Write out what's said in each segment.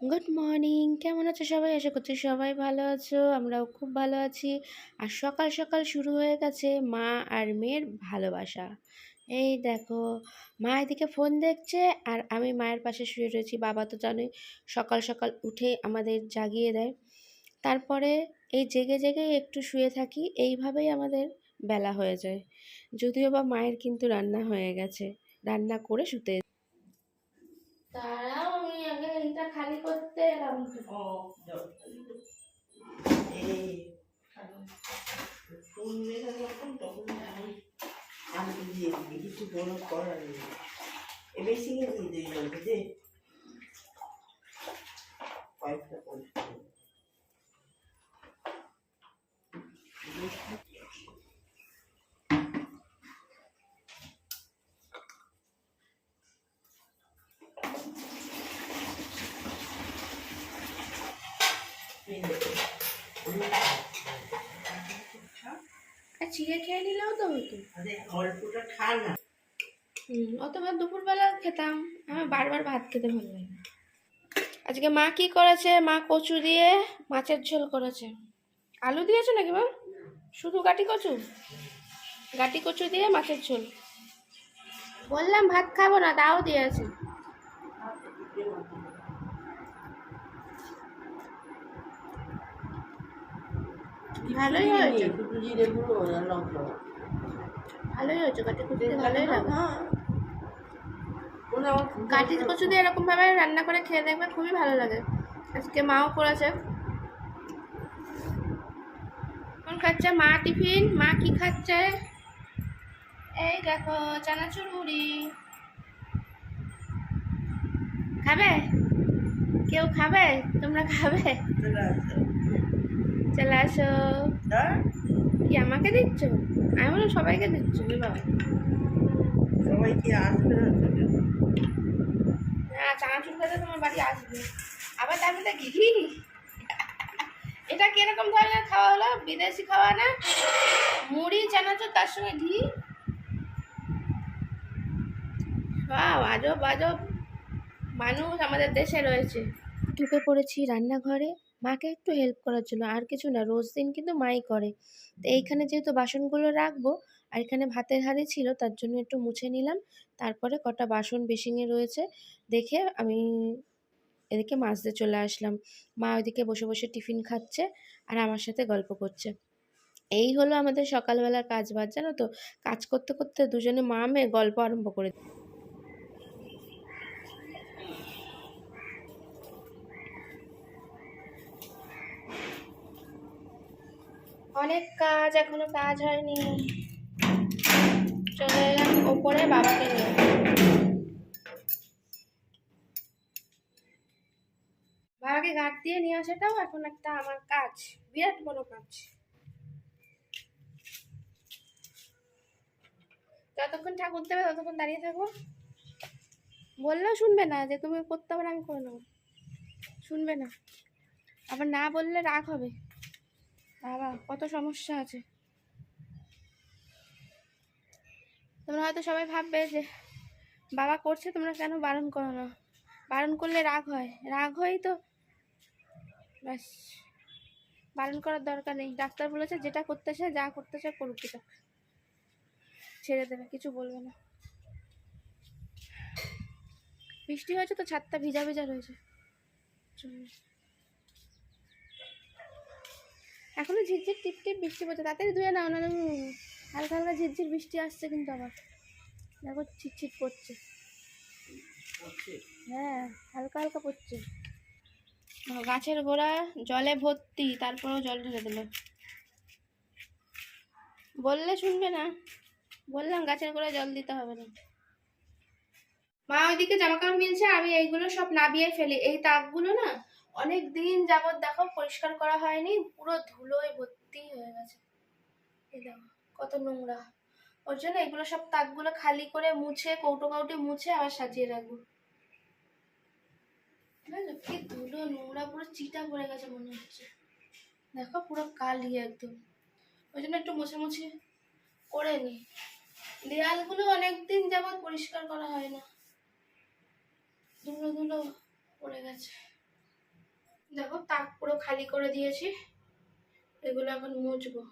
Good morning কেমন আছো সবাই? আশা করছি সবাই ভালো আছো। আমরাও খুব ভালো আছি। আর সকাল সকাল শুরু হয়ে গেছে মা আর মেয়ের ভালোবাসা। এই দেখো, মা এদিকে ফোন দেখছে আর আমি মায়ের পাশে শুয়ে রয়েছি। বাবা তো জানোই সকাল সকাল উঠে আমাদের জাগিয়ে দেয়। তারপরে এই জেগে জেগে একটু শুয়ে থাকি, এইভাবেই আমাদের বেলা হয়ে যায়। যদিও বা মায়ের কিন্তু রান্না হয়ে গেছে। রান্না করে শুতে তারাও এটা খালি করতে এলাম ও আমি দিয়ে কিছু বড় করার নেই এ বেশি দিয়ে দিই বলতে যে কয়েকটা পরিষ্কার করে। এই দেখো, আর চিড়ে খেয়ে নিলেও তো হতো। অল্পটা খা না। হুম অত ভাত দুপুরবেলা খেতাম। আমার বারবার ভাত খেতে ভালো লাগে আজকে মা কি করেছে? মা কচু দিয়ে মাছের ঝোল করেছে। আলু দিয়েছ নাকি মা? শুধু গাটি কচু? গাটি কচু দিয়ে মাছের ঝোল। বললাম ভাত খাব না তাও দিয়েছে। ভালোই হয়েছে। জিরে গুঁড়ো লঙ্কা। ভালোই হয়েছে গাটি কচু দিয়ে ভালোই লাগে। হ্যাঁ। ওরা আমার কাঠি কচু দিয়ে এরকম ভাবে রান্না করে খেয়ে দেখবে খুবই ভালো লাগে। আজকে মাও করেছে। কোন খাচ্ছে মা টিফিন। মা কি খাচ্ছে? এই দেখো চানাচুর মুড়ি। খাবে? কেউ খাবে? তোমরা খাবে? চলে আসো। হ্যাঁ? কি আমাকে দিচ্ছ আমি বললাম সবাইকে দিচ্ছ বাবা। সবাই কি আসবে? হ্যাঁ চানাচুর খেতে তোমার বাড়ি আসবে। আবার তার মধ্যে ঘি? এটা কীরকম ধরনের খাওয়া হলো? বিদেশি খাওয়া না? মুড়ি চানাচুর তার সঙ্গে ঘি? বাহ আজব আজব। মানুষ আমাদের দেশে রয়েছে। ঢুকে পড়েছি রান্নাঘরে। মাকে একটু হেল্প করার জন্য। আর কিছু না রোজ দিন কিন্তু মাই করে। তো এইখানে যেহেতু বাসনগুলো রাখব আর এখানে ভাতের হাঁড়ি ছিল তার জন্য একটু মুছে নিলাম। তারপরে কটা বাসন বেসিংয়ে রয়েছে দেখে আমি এদিকে মাজতে চলে আসলাম। মা ওইদিকে বসে বসে টিফিন খাচ্ছে আর আমার সাথে গল্প করছে। এই হলো আমাদের সকালবেলার কাজ বাজ জানো তো? কাজ করতে করতে দুজনে মা মেয়ে গল্প আরম্ভ করে অনেক কাজ, এখনও কাজ হয়নি। চলে এলাম ওপরে বাবাকে নিয়ে। বাবাকে গাঁট দিয়ে নিয়ে আসাটাও এখন একটা আমার কাজ, বিরাট বড় কাজ। যতক্ষণ ঠাকুর দেবে, ততক্ষণ দাঁড়িয়ে থাকব বললেও শুনবে না যে, তুমি করতে হবে আমি করে নেব। শুনবে না। আবার না বললে রাগ হবে। বাবা, কত সমস্যা আছে। তোমরা হয়তো সবাই ভাববে যে, বাবা করছে তোমরা কেন বারণ করো না? বারণ করলে রাগ হয়। রাগ হয়েই তো ব্যাস, বারণ করার দরকার নেই। ডাক্তার বলেছে, যেটা করতে চায়, যা করতে চায় করুক এটা। ছেড়ে দেবে, কিছু বলবে না। বৃষ্টি হয়েছে তো, ছাদটা ভিজা ভিজা রয়েছে। চলো। এখনও ঝিরঝির টিপ টিপ বৃষ্টি পড়ছে। তাড়াতাড়ি ধুয়ে নাও না হালকা হালকা ঝিরঝির বৃষ্টি আসছে কিন্তু আবার। দেখো ছিটছিট পড়ছে। হ্যাঁ হালকা হালকা পড়ছে। গাছের গোড়া জলে ভর্তি তারপরেও জল ঢেলে দিল। বললে শুনবে না। বললাম গাছের গোড়ায় জল দিতে হবে না। মা ওইদিকে জামা কাপড় মিলছে আমি এইগুলো সব নাবিয়ে ফেলি। এই তাকগুলো না অনেক দিন যাবত দেখো পরিষ্কার করা হয়নি, পুরো ধুলোয় ভর্তি হয়ে গেছে। কত নোংরা। ওর জন্য এগুলো সব তাকগুলো খালি করে মুছে, কৌটো কাউটি মুছে আবার সাজিয়ে রাখব? কি ধুলো, নোংরা, পুরো চিটা পড়ে গেছে মনে হচ্ছে। দেখো, পুরো কালি একদম। ওই জন্য একটু মুছে মুছে করে নি। দেয়ালগুলো অনেকদিন যাবত পরিষ্কার করা হয় না। ধুলো ধুলো পড়ে গেছে। দেখো, তাক পুরো খালি করে দিয়েছি। এগুলো এখন মুছবো।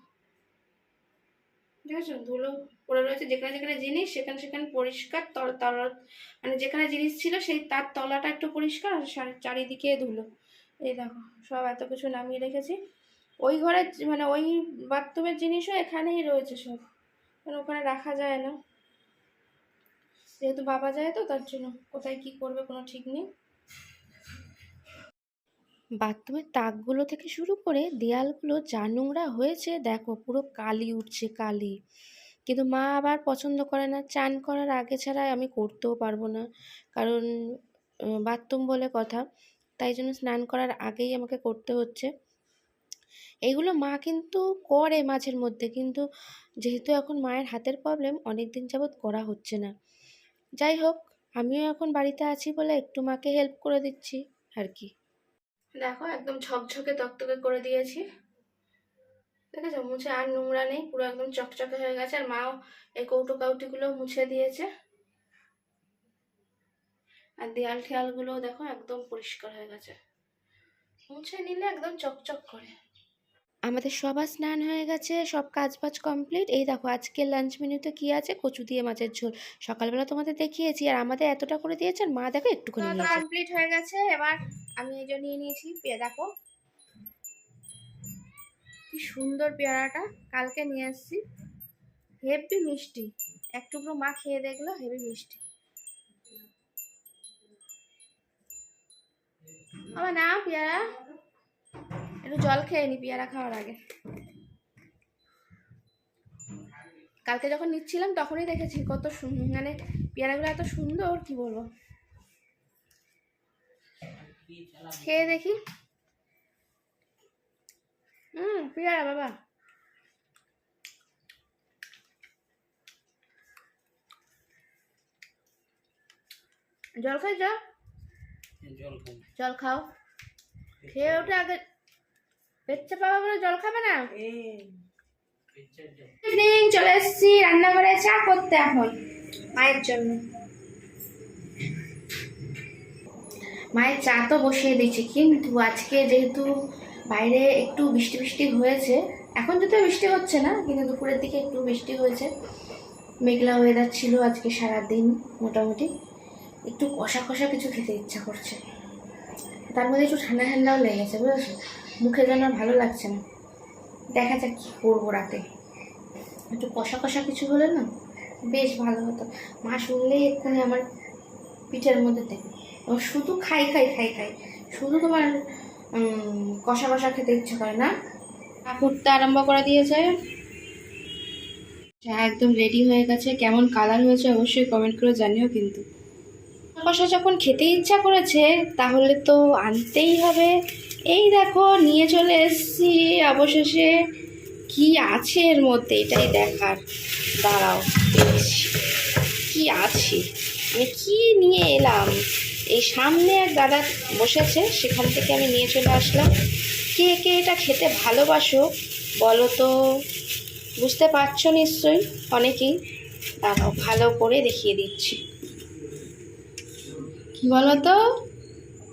ঠিক আছে? ধুলো পড়ে রয়েছে। যেখানে যেখানে জিনিস, সেখানে সেখানে পরিষ্কার তল মানে যেখানে জিনিস ছিল, সেই তার তলাটা একটু পরিষ্কার চারিদিকে ধুলো। এই দেখো, সব এত কিছু নামিয়ে রেখেছি। ওই ঘরের মানে ওই বাথরুমের জিনিসও এখানেই রয়েছে সব। মানে ওখানে রাখা যায় না। যেহেতু বাবা যায় তো, তার জন্য কোথায় কি করবে কোনো ঠিক নেই। বাথরুমের তাকগুলো থেকে শুরু করে দেয়ালগুলো যা নোংরা হয়েছে, দেখো পুরো কালি উঠছে কালি। কিন্তু মা আবার পছন্দ করে না, চান করার আগে ছাড়া আমি করতেও পারব না। কারণ বাথরুম বলে কথা, তাই জন্য স্নান করার আগেই আমাকে করতে হচ্ছে। এগুলো মা কিন্তু করে মাঝের মধ্যে, কিন্তু যেহেতু এখন মায়ের হাতের প্রবলেম অনেক দিন যাবৎ করা হচ্ছে না। যাই হোক, আমিও এখন বাড়িতে আছি বলে একটু মাকে হেল্প করে দিচ্ছি, আর কি। দেখো, একদম ঝকঝকে তকতকে করে দিয়েছি। দেখেছ? মুছে আর নোংরা নেই, পুরো একদম চকচকে হয়ে গেছে, আর মাও এই কৌটো কাউটিগুলো মুছে দিয়েছে। আর দেয়াল ঠেয়ালগুলো দেখো, একদম পরিষ্কার হয়ে গেছে। মুছে নিলে একদম চকচক করে। আমাদের সবার স্নান হয়ে গেছে সব কাজ বাজ কমপ্লিট এই দেখো আজকে লাঞ্চ মেনুতে কি আছে? কচু দিয়ে মাছের ঝোল। সকালবেলা তোমাদের দেখিয়েছি আর আমাদের এতটা করে দিয়েছে আর মা দেখো একটুখানি কমপ্লিট হয়ে গেছে এবার আমি এই নিয়ে নিয়েছি পেয়ে দেখো কি সুন্দর পেয়ারাটা কালকে নিয়ে আসছি। হেভি মিষ্টি এক টুকরো মা খেয়ে দেখল হেভি মিষ্টি। আমার না পেয়ারা। একটু জল খেয়ে নি পেয়ারা খাওয়ার আগে। কালকে যখন নিচ্ছিলাম তখনই দেখেছি কত মানে পেয়ারাগুলো এত সুন্দর কি বলব? খেয়ে দেখি। হুম পেয়ারা বাবা। জল খাই জল জল খাও। খেয়ে ওঠে আগে পেট চাপা বলে জল খাবে না? ইভিনিং চলে এসেছি রান্নাঘরে চা করতে এখন মায়ের জন্য। মায়ের চা তো বসিয়ে দিয়েছি কিন্তু আজকে যেহেতু বাইরে একটু বৃষ্টি বৃষ্টি হয়েছে এখন যদিও বৃষ্টি হচ্ছে না কিন্তু দুপুরের দিকে একটু বৃষ্টি হয়েছে। মেঘলা ওয়েদার ছিল আজকে সারাদিন মোটামুটি একটু কষা কষা কিছু খেতে ইচ্ছা করছে। তার মধ্যে একটু ঠান্ডা ঠান্ডাও লেগেছে বুঝেছ? মুখে যেন ভালো লাগছে না। দেখা যাক কী করব রাতে। একটু কষা কষা কিছু হলে না বেশ ভালো হতো। মা শুনলেই এক্ষুনি আমার পিঠের মধ্যে দেবে। এবং শুধু খাই খাই খাই খাই। শুধু তোমার কষা কষা খেতে ইচ্ছে করে না। ফুটতে আরম্ভ করে দিয়েছে। চা একদম রেডি হয়ে গেছে। কেমন কালার হয়েছে অবশ্যই কমেন্ট করে জানিও কিন্তু। কষা যখন খেতে ইচ্ছা করেছে, তাহলে তো আনতেই হবে। এই দেখো, নিয়ে চলে এসেছি অবশেষে। কি আছে এর মধ্যে? এটাই দেখার। দাঁড়াও কি আছে? আমি কি নিয়ে এলাম? এই সামনে এক দাদা বসেছে, সেখান থেকে আমি নিয়ে চলে আসলাম। কে কে এটা খেতে ভালোবাসো, বলো তো? বুঝতে পারছ নিশ্চয়ই? অনেকেই। দাঁড়াও, ভালো করে দেখিয়ে দিচ্ছি। কি বলো তো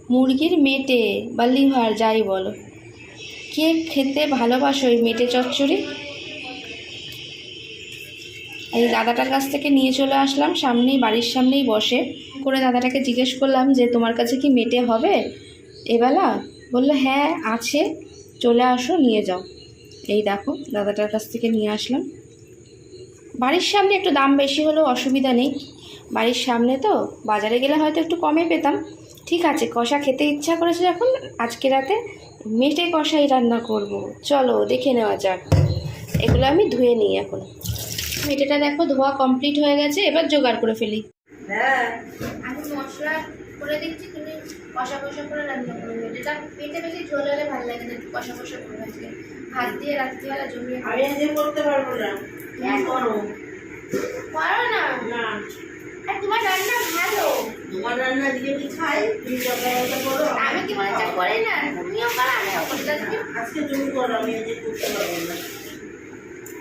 মুরগির মেটে বা লিভার যাই বলো। কে খেতে ভালোবাসো ওই মেটে চচ্চড়ি? এই দাদাটার কাছ থেকে নিয়ে চলে আসলাম, সামনেই বাড়ির সামনেই বসে। করে দাদাটাকে জিজ্ঞেস করলাম যে, তোমার কাছে কি মেটে হবে? এবেলা বলল হ্যাঁ আছে। চলে আসো, নিয়ে যাও। এই দেখো, দাদাটার কাছ থেকে নিয়ে আসলাম। বাড়ির সামনে একটু দাম বেশি হলেও অসুবিধা নেই। বাড়ির সামনে তো বাজারে গেলে হয়তো একটু কমে পেতাম। ঠিক আছে কষা খেতে ইচ্ছা করেছে যখন আজকে রাতে মেটে কষাই রান্না করব। চলো দেখে নেওয়া যাক। এগুলো আমি ধুয়ে নিই এখন। মেটেটা দেখো ধোয়া কমপ্লিট হয়ে গেছে এবার জোগাড় করে ফেলি। হ্যাঁ। আমি মশলা করে দিচ্ছি তুমি কষা কষা করে রান্না করো। মেটেটা পেটে বেশি ঝোল হলে ভালো লাগে না একটু কষা কষা করে আজকে। হাত দিয়ে রাত্রিবেলা জমিয়ে আমি আজকে করতে পারব না। তুমি করো না। না। আর তোমার রান্না ভালো? তোমার রান্না দিয়ে কি খাই? তুমি সকালটা করো আমি কি মনে হচ্ছে করি না? তুমিও করো আমিও করতে আজকে তুমি করো আমি আজকে করতে পারব না।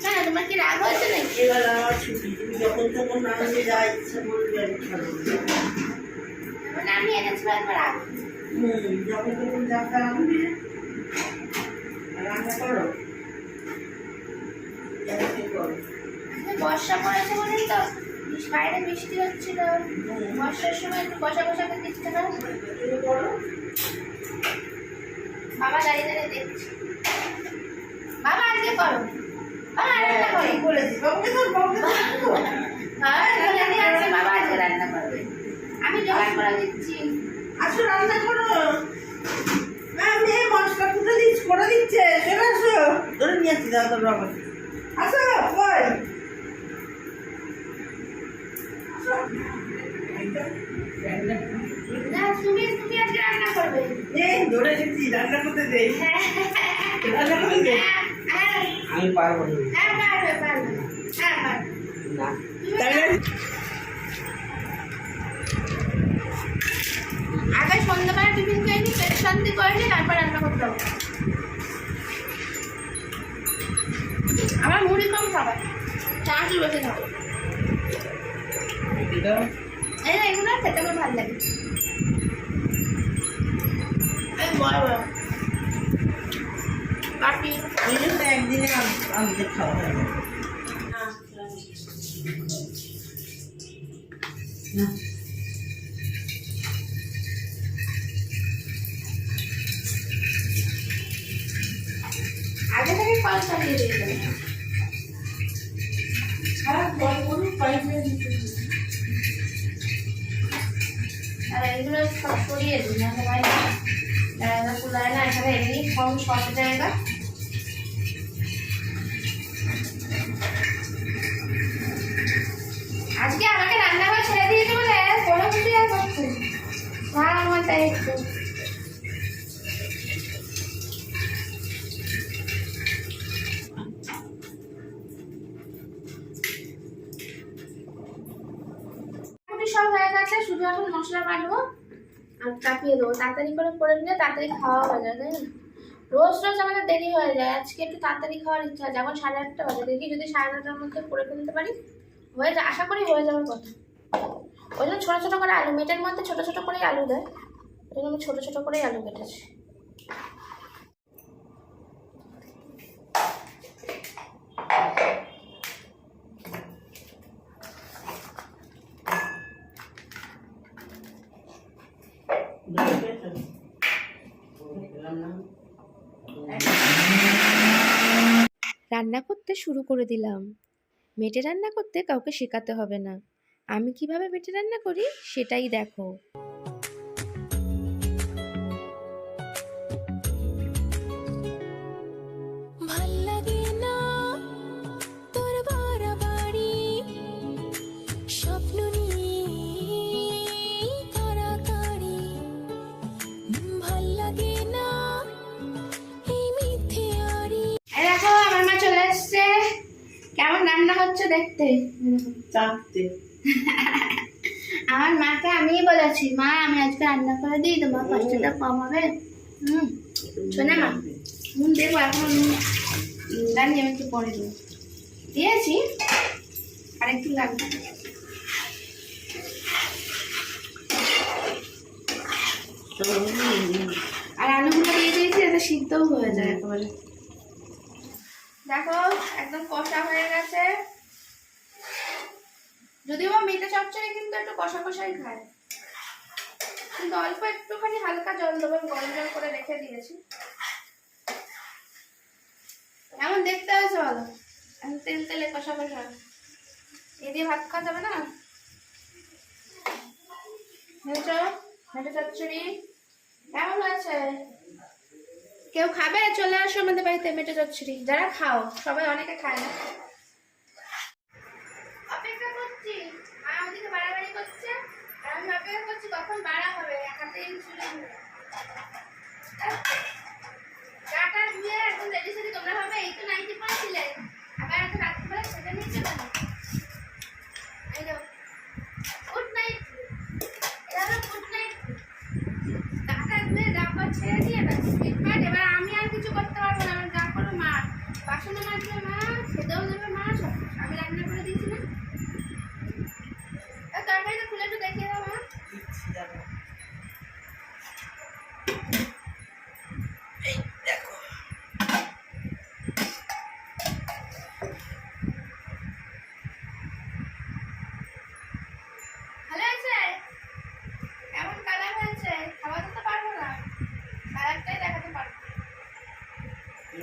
কেন তোমার কি রাগ হয়েছে নাকি? এবার আমার ছুটি তুমি যখন তখন রান্না যা ইচ্ছা বলবে আমি খাব। আমি এনেছিলাম একবার রাগ হুম যখন তখন যাত্রা আনবে। রান্না করো। বর্ষা পড়েছে বলেই তো। বাইরে বৃষ্টি হচ্ছিল বর্ষার সময় একটু বসা বসা করে দিচ্ছে না বাবা দাঁড়িয়ে দাঁড়িয়ে দেখছে। বাবা আজকে করো? বাবা রান্না করো। বলেছি বাবুকে তো বাবুকে তো দেখো। বাবা আছে আজকে রান্না করবে। আমি জোগাড় করে দিচ্ছি। আসো রান্না করো। আমি মশলা কুটে দিচ্ছি করে দিচ্ছে। চলে আসো। ধরে নিয়ে আসছি দাদা বাবা আসো কই না তুমি তুমি আজকে রান্না করবে এই ধরে দিচ্ছি রান্না করতে দেই রান্না করতে দেই হ্যাঁ হ্যাঁ আমি পারব না। হ্যাঁ হ্যাঁ আগে সন্ধ্যাবেলা টিফিন খেয়ে নি পেট শান্তি করে নি তারপর রান্না করতে হবে আমার মুড়ি কম খাবার। চানাচুর বেশি খাব। এটা? এগুলো খেতে আমার ভালো লাগে। একদিনে আম- আমাদের খাওয়া হয় না। থেকে কল চালিয়ে দিয়ে দেবে করুন পাইপে দিতে সব সরিয়ে দিই না ভাই জায়গা কুলায় না এখানে এমনি কম শর্ট জায়গা। চাপিয়ে দেবো। তাড়াতাড়ি করে করে নিলে তাড়াতাড়ি খাওয়া হয়ে যায় তাই না? রোজ রোজ আমাদের দেরি হয়ে যায়। আজকে একটু তাড়াতাড়ি খাওয়ার ইচ্ছা আছে। সাড়ে আটটা বাজে। দেখি যদি সাড়ে নটার মধ্যে করে ফেলতে পারি। হয়ে যায় আশা করি হয়ে যাওয়ার কথা। ওই জন্য ছোটো ছোটো করে আলু মেটের মধ্যে ছোটো ছোটো করেই আলু দেয়। ওই জন্য আমি ছোটো ছোটো করেই আলু কেটেছি। রান্না করতে শুরু করে দিলাম। মেটে রান্না করতে কাউকে শেখাতে হবে না। আমি কীভাবে মেটে রান্না করি সেটাই দেখো। চাপতে আমার মাকে আমিই বলেছি, মা, আমি আজকে রান্না করে দিই, তোমার কষ্টটা কম হবে। হুম, শোনে মা। নুন দেবো এখন নুন জানি আমি একটু পরে দেবো। দিয়েছি, আর একটু লাগবে। আর আলুগুলো দিয়ে দিয়েছি যাতে সিদ্ধও হয়ে যায় একেবারে। দেখো, একদম কষা হয়ে গেছে। যদিও বা মেটে চচ্চড়ি, কিন্তু একটু কষা কষাই খায়। কিন্তু অল্প একটুখানি হালকা জল দেবো গরম জল করে রেখে দিয়েছি। এমন দেখতে হয়েছে এখন তেল তেলে কষা কষা এ দিয়ে ভাত খাওয়া যাবে না? চচ্চড়ি। হয়েছে? কেউ খাবে? চলে আসো আমাদের বাড়িতে মেটে চচ্চড়ি। যারা খাও, সবাই অনেকে খায় না অপেক্ষা করছি মা ওদিকে বাড়াবাড়ি করছে আর আমি অপেক্ষা করছি কখন বাড়া হবে হাতে ইনসুলিন গাটা ধুয়ে একদম রেডি সেডি তোমরা ভাবে এই তো নাইটি পড়েছিলে আবার এত রাত্রিবেলা সেটা নিয়ে চলে না এই যাও গুড নাইট এবার গুড নাইট গাটা ধুয়ে গা পা ছেড়ে দিয়ে ব্যাস ফিটফাট এবার আমি আর কিছু করতে পারব না আমার গা করো মা। বাসনে মাজবে মা, খেতেও দেবে মা আমি রান্না করে দিয়েছি না আর তরকারিটা খুলে একটু দেখিয়ে দাও মা দিচ্ছি দাদা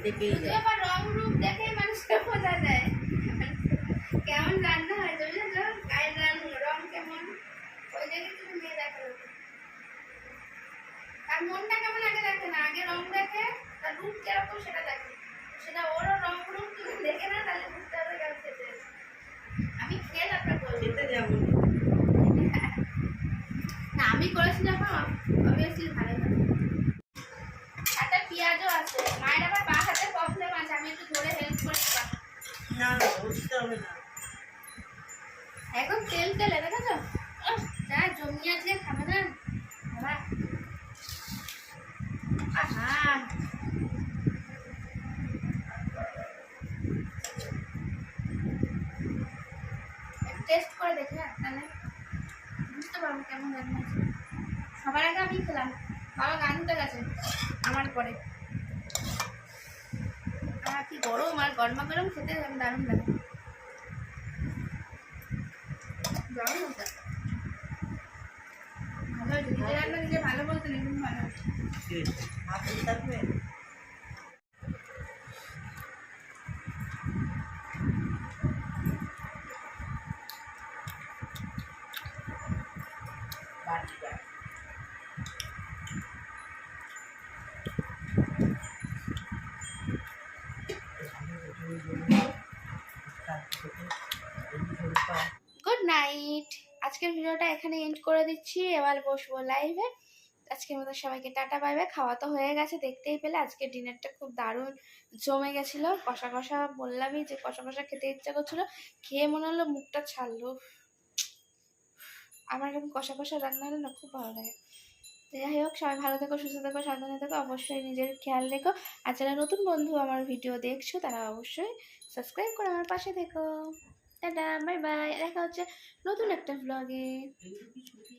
দেখেই শুধু যায়। রং রূপ দেখে মানুষকে বোঝা যায়। কেমন রান্না হয় বুঝেছ গায়ের রং রং কেমন? ওই দেখে কিছু মেয়ে দেখে। তার মনটা কেমন আগে দেখে না আগে রং দেখে তার রূপ কীরকম সেটা দেখে। সেটা ওরও রং রূপ তুমি দেখে না তাহলে বুঝতে হবে কেমন খেতে আমি খেয়ে তারপরে খেতে যেমন না আমি করেছি যখন অবভিয়াসলি ভালো হবে একটা পেঁয়াজও আছে মায়ের আবার পা হাতে প্রবলেম আছে আমি একটু ধরে হেল্প করতে পারি না না বুঝতে এখন তেল তেলে দেখেছ? যা জমি আছে, খাবে না? টেস্ট করে তাহলে। বুঝতে পারব কেমন সবার আগে আমি খেলাম। বাবা গান গেছে, আমার পরে। আর কি গরম, আর গরমা গরম খেতে দারুণ লাগে। ভালো ভালো বলতে ভালো নাইট আজকের ভিডিওটা এখানে এন্ড করে দিচ্ছি। এবার বসবো লাইভে আজকের মতো সবাইকে টাটা বাই খাওয়া তো হয়ে গেছে, দেখতেই পেলে। আজকের ডিনারটা খুব দারুণ জমে গেছিল। কষা কষা বললামই যে কষা কষা খেতে ইচ্ছা করছিল। খেয়ে মনে হলো মুখটা ছাড়লো। আমার এরকম কষা কষা রান্না হলে না খুব ভালো লাগে। যাই হোক, সবাই ভালো থেকো, সুস্থ থেকো, সাবধানে থেকো। অবশ্যই নিজের খেয়াল রেখো। আর যারা নতুন বন্ধু আমার ভিডিও দেখছ, তারা অবশ্যই সাবস্ক্রাইব করে আমার পাশে থেকো। টাটা বাই বাই দেখা হচ্ছে নতুন একটা ব্লগে